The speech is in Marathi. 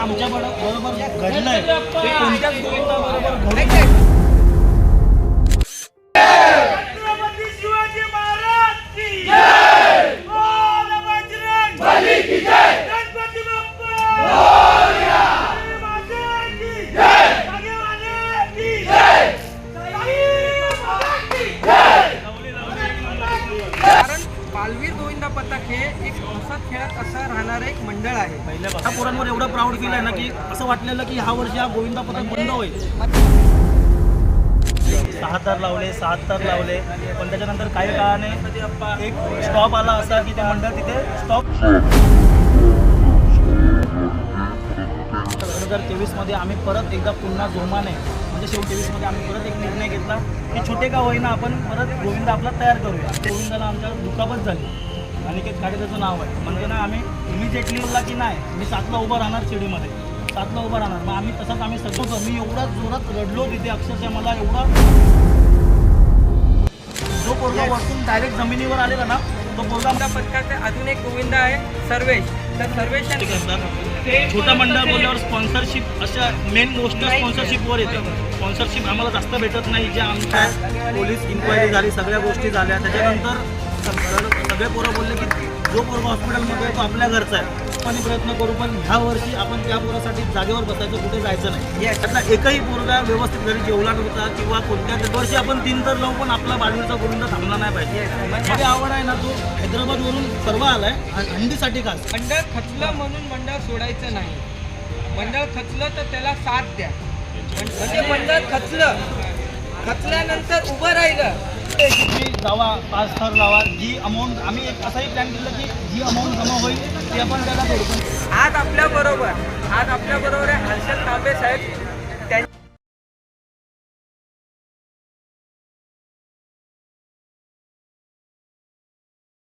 आमच्या बरोबर घडलंय ते कोणत्याच गोविंदाबरोबर घडत बलवीर गोविंदा पथक हे एक हसत खेळत असं राहणारं एक मंडळ आहे. पहिल्या पोरांवर एवढं प्राऊड फील आहे ना की असं वाटलेलं की ह्या वर्षी हा गोविंदा पथक बंद होईल. सहा तर लावले सात तर लावले पण त्याच्यानंतर काही काळाने एक स्टॉप आला असा की ते मंडळ तिथे स्टॉप दोन हजार तेवीसमध्ये आम्ही परत एकदा पुन्हा जोमाने म्हणजे शेवट तेवीसमध्ये आम्ही परत एक निर्णय घेतला की छोटे का होईना आपण परत गोविंद आपला तयार करूया. गोविंदाला आमच्या दुखापत झाली. अनिकेत खाडे त्याचं नाव आहे. म्हणजे ना आम्ही इमिजिएटली बोलला की नाही मी सातला उभा राहणार शिडीमध्ये सातला उभा राहणार. मग आम्ही तसंच आम्ही सगळं मी एवढा जोरात रडलो तिथे अक्षरशः मला एवढा जो पोरगा वरतून डायरेक्ट जमिनीवर आलेला ना तो पोरगा गोविंदा पथकाचे अजून एक गोविंदा आहे सर्वेश. तर सर्वेश करतात छोटा मंडळ बोलल्यावर स्पॉन्सरशिप अशा मेन गोष्ट स्पॉन्सरशिपवर येते. स्पॉन्सरशिप आम्हाला जास्त भेटत नाही जे आमच्या पोलीस इन्क्वायरी झाली सगळ्या गोष्टी झाल्या. त्याच्यानंतर सगळे पोरं बोलले की जो पोरगा हॉस्पिटलमध्ये तो आपल्या घरचा आहे. आपण प्रयत्न करू पण ह्या वर्षी आपण त्या पोरासाठी जागेवर बसायचं कुठे जायचं नाही. त्यातला एकही पोरगा व्यवस्थित घरी जेवला नव्हता किंवा कोणत्या वर्षी आपण तीन तर लावू पण आपला बाजूचा गोविंद थांबला नाही पाहिजे. माझी आवड आहे ना तो हैदराबादवरून सर्व आलाय आणि हंडीसाठी खास. मंडळ खचलं म्हणून मंडळ सोडायचं नाही. मंडळ खचलं तर त्याला साथ द्या. म्हणजे मंडळ खचलं खचल्यानंतर उभं राहिलं. तुम्ही जावा पाच थर लावा. जी अमाऊंट आम्ही एक असाही प्लॅन केलं की जी अमाऊंट जमा होईल ती आपण त्याला करू आज आपल्या बरोबर आज आपल्या बरोबर आहे. हर्षल तांबे साहेब